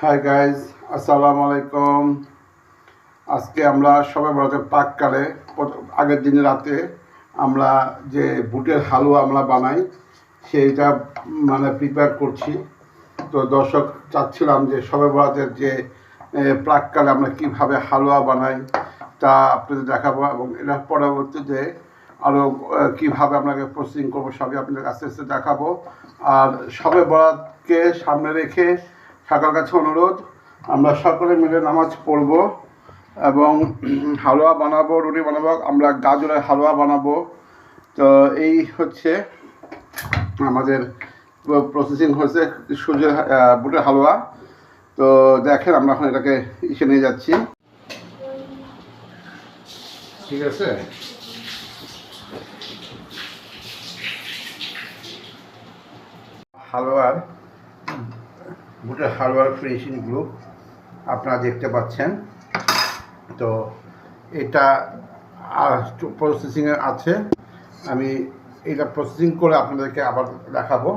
Hi guys আসসালামু আলাইকুম আজকে আমরা সবাই বলতে পাককালে আগের দিন রাতে আমরা যে বুটের হালুয়া আমরা বানাই, সেইটা মানে প্রিপেয়ার করছি। তো দর্শক চাচ্ছিলাম যে সবাই বরাতের যে প্রাককালে আমরা কীভাবে হালুয়া বানাই, তা আপনাদের দেখাবো এবং এটা পরবর্তীতে আরও কীভাবে আপনাকে প্রসেসিং করব সবই আপনাদের আস্তে আস্তে দেখাবো। আর সবে বরাতকে সামনে রেখে সকাল কাছে অনুরোধ, আমরা সকলে মিলে নামাজ পড়ব এবং হালুয়া বানাবো, রুটি বানাবো, আমরা গাজরের হালুয়া বানাবো। তো এই হচ্ছে আমাদের প্রসেসিং হচ্ছে সূর্যের বুটের হালুয়া। তো দেখেন আমরা এখন এটাকে ইসে নিয়ে যাচ্ছি। ঠিক আছে? হালুয়ার বুটের হালুয়ার ফিনিশিংগুলো আপনারা দেখতে পাচ্ছেন। তো এটা প্রসেসিংয়ে আছে। আমি এটা প্রসেসিং করে আপনাদেরকে আবার দেখাবো।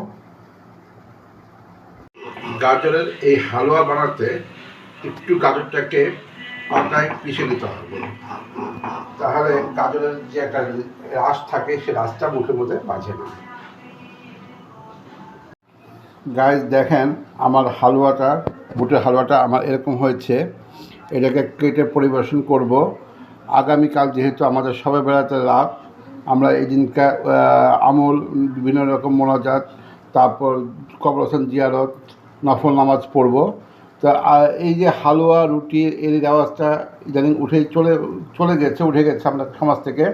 গাজরের এই হালুয়া বানাতে একটু গাজরটাকে পাতায় পিষে নিতে হবে। তাহলে গাজরের যে একটা রাস থাকে, সে রাসটা মুখের মধ্যে বাজে না। গাইজ দেখেন আমার হালুয়াটা বুটের হালুয়াটা আমার এরকম হয়েছে। এটাকে কেটে পরিবেশন করব। আগামীকাল যেহেতু আমাদের সবাই বেড়াতে রাত আমরা এই দিনকে আহ, আমল বিভিন্ন রকম মোনাজাত তারপর কবরস্থান জিয়ারত নফল নামাজ পড়ব। তা এই যে হালুয়া রুটি এর আওয়াজটা ইদানিং উঠে চলে চলে গেছে উঠে গেছে আমরা সমাজ থেকে।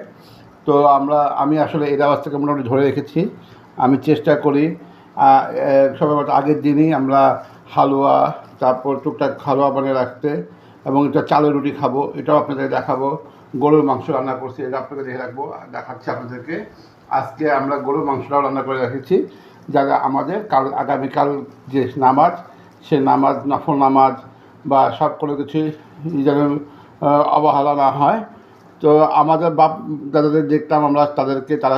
তো আমরা আমি আসলে এই আওয়াজটাকে মোটামুটি ধরে রেখেছি। আমি চেষ্টা করি সবাই আগের দিনই আমরা হালুয়া, তারপর টুকটাক হালুয়া বানিয়ে রাখতে এবং এটা চালের রুটি খাব, এটাও আপনাদের দেখাবো। গরুর মাংস রান্না করছি, এটা আপনাকে দেখে রাখব, দেখাচ্ছি আপনাদেরকে। আজকে আমরা গরুর মাংসটাও রান্না করে রেখেছি যারা আমাদের কাল, আগামীকাল যে নামাজ, সে নামাজ, নফল নামাজ বা সব কোনো কিছুই যেন অবহেলা না হয়। তো আমাদের বাপ দাদাদের দেখতাম আমরা, তাদেরকে তারা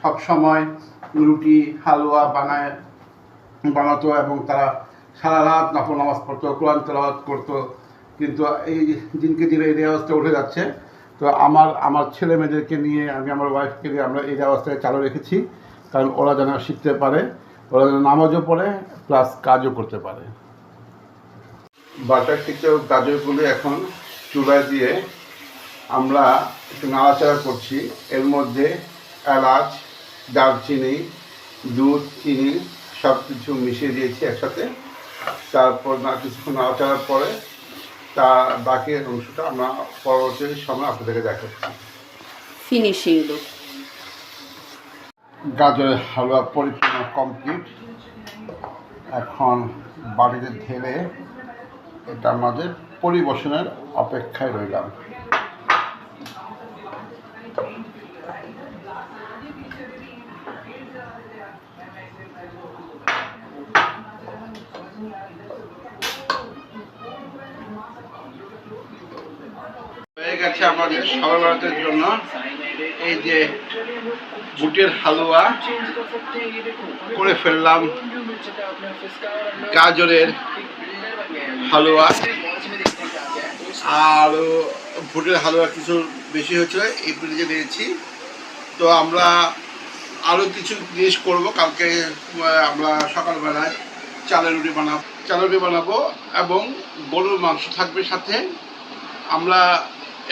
সব সময় রুটি, হালুয়া বানায়, বানাতো এবং তারা সারা রাত নফল নামাজ পড়তো, কোরআন তেলাওয়াত করতো। কিন্তু এই দিনকে দিনে এই রেওয়াজটা উঠে যাচ্ছে। তো আমার আমার ছেলে মেয়েদেরকে নিয়ে আমি, আমার ওয়াইফকে নিয়ে আমরা এই রেওয়াজটাকে চালু রেখেছি। কারণ ওরা যেন শিখতে পারে, ওরা যেন নামাজও পড়ে প্লাস কাজও করতে পারে। বাটার টিকেও গাজরগুলো এখন চুলায় দিয়ে আমরা একটু নাড়াচাড়া করছি। এর মধ্যে এলাচ দারচিনি দুধ চিনি সব কিছু মিশিয়ে দিয়েছি একসাথে। তারপর না কিছুক্ষণ নাড়াচাড়ার পরে তা বাকি অংশটা আমরা পরবর্তী সময় আপনাদেরকে দেখাচ্ছি। ফিনিশিং লুক গাজরের হালুয়া পরিপূর্ণ কমপ্লিট এখন বাড়িতে ঢেলে এটা আমাদের পরিবেশনের অপেক্ষায় রইলাম। হয়ে গেছে আমাদের সরবরাহের জন্য এই যে বুটের হালুয়া করে ফেললাম গাজরের হালুয়া। আর বুটের হালুয়া কিছু বেশি হয়েছিল এই ফ্রিজে নিয়েছি তো আমরা আরও কিছু জিনিস করব, কালকে আমরা সকালবেলায় চালের রুটি বানাবো চালের রুটি বানাবো এবং গরুর মাংস থাকবে সাথে। আমরা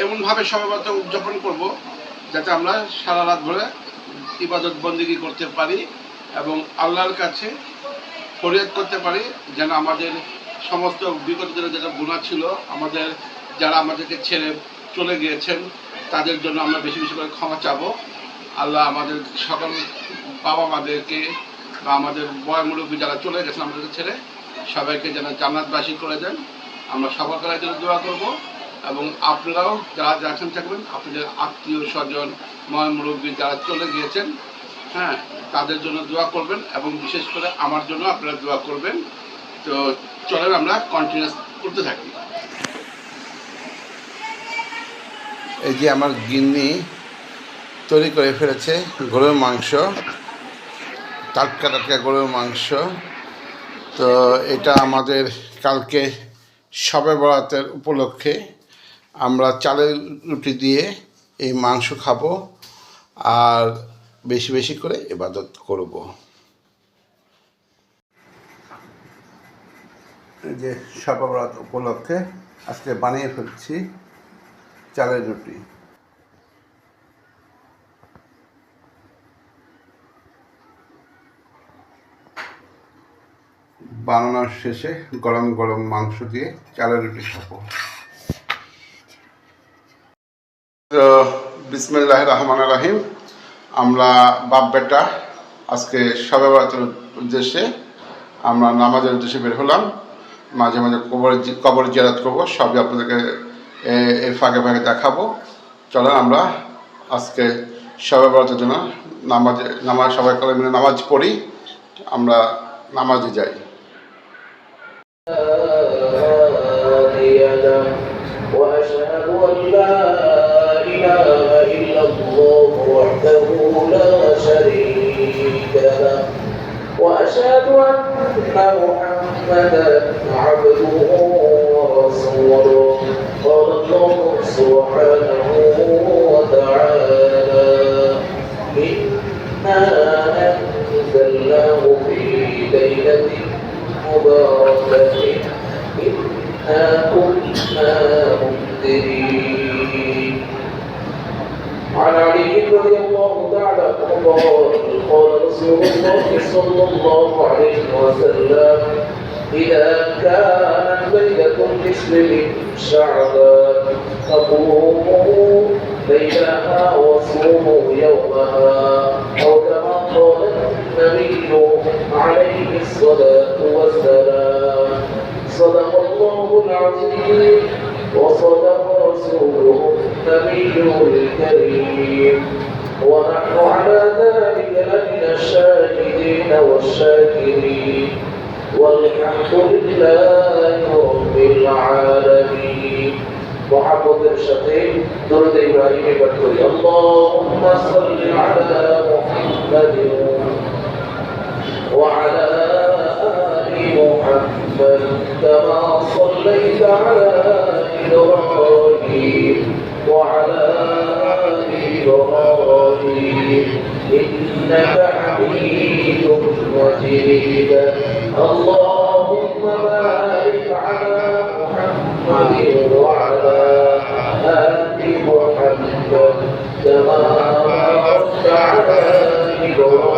এমনভাবে সবাই উদযাপন করব যাতে আমরা সারা রাত ধরে ইবাদত বন্দিগি করতে পারি এবং আল্লাহর কাছে ফরিয়াদ করতে পারি যেন আমাদের সমস্ত বিগত দিনের যেটা গুণা ছিল, আমাদের যারা আমাদেরকে ছেড়ে চলে গিয়েছেন, তাদের জন্য আমরা বেশি বেশি করে ক্ষমা চাবো। আল্লাহ আমাদের সকল বাবা মাদেরকে বা আমাদের বয় মুরব্বী যারা চলে গেছেন, আমাদের ছেড়ে সবাইকে যেন জান্নাতবাসী করে দেন। আমরা সবার জন্য দোয়া করব এবং আপনারাও যারা যাচ্ছেন থাকবেন, আপনাদের আত্মীয় স্বজন ময় মুরব্বী যারা চলে গিয়েছেন হ্যাঁ তাদের জন্য দোয়া করবেন এবং বিশেষ করে আমার জন্য আপনারা দোয়া করবেন। তো চলেন আমরা কন্টিনিউস করতে থাকি। এই যে আমার গিন্নি তৈরি করে ফেলেছে, গরুর মাংস। টাটকা টাটকা গরুর মাংস। তো এটা আমাদের কালকে সবে বরাতের উপলক্ষে আমরা চালের রুটি দিয়ে এই মাংস খাব আর বেশি বেশি করে ইবাদত করব। যে সবে বরাত উপলক্ষে আজকে বানিয়ে ফেলছি চালের রুটি। বানানোর শেষে গরম গরম মাংস দিয়ে চালের রুটি খাব। বিসমিল্লাহ রহমান রাহিম। আমরা বাপ বেটা আজকে সবে বরাতের উদ্দেশ্যে আমরা নামাজের উদ্দেশ্যে বের হলাম। মাঝে মাঝে কবর কবর জেরাত করব, সবই আপনাদেরকে এর ফাঁকে ফাঁকে দেখাবো। চলেন আমরা আজকে সবে বরাতের জন্য নামাজে, নামাজ, সবাই কলে মিলে নামাজ পড়ি, আমরা নামাজে যাই। له وأشهد أن لا إله إلا الله وحده لا شريك له. وأشهد أن محمدا عبده ورسوله. قال الله سبحانه وتعالى إنا أنزلناه في ليلة مباركة إنا كنا منذرين عن علي رضي الله تعالى عنه قال رسول الله صلى الله عليه وسلم إذا كانت ليلة من شعبان فقوموا ليلها وصوموا يومها. أو كما قال النبي عليه الصلاة والسلام صدق الله العظيم وصدق رسوله النبي الكريم. ونحن على ذلك لمن الشاهدين والشاكرين. والحمد لله رب العالمين. محمد الشقيق درد إبراهيم بكري اللهم صل على محمد وعلى آل محمد كما صليت على إبراهيم وعلى إبراهيم. إنك حميد مجيد. اللهم بارك على محمد وعلى آل محمد كما باركت على إبراهيم.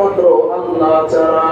একমাত্র আল্লাহ ছাড়া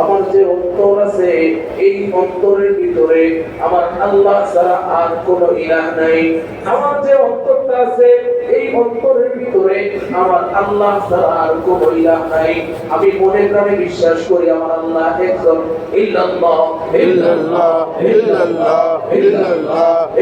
আমার যে অন্তর আছে, এই অন্তরের ভিতরে আমার আল্লাহ ছাড়া আর কোন ইলাহ নাই। আমার যে অন্তরটা আছে, এই অন্তরের ভিতরে আমার আল্লাহ ছাড়া আর কোন ইলাহ নাই। আমি মনে প্রাণে বিশ্বাস করি, আমার আল্লাহ একজন ইল্লাল্লাহ ইল্লাল্লাহ ইল্লাল্লাহ ইল্লাল্লাহ।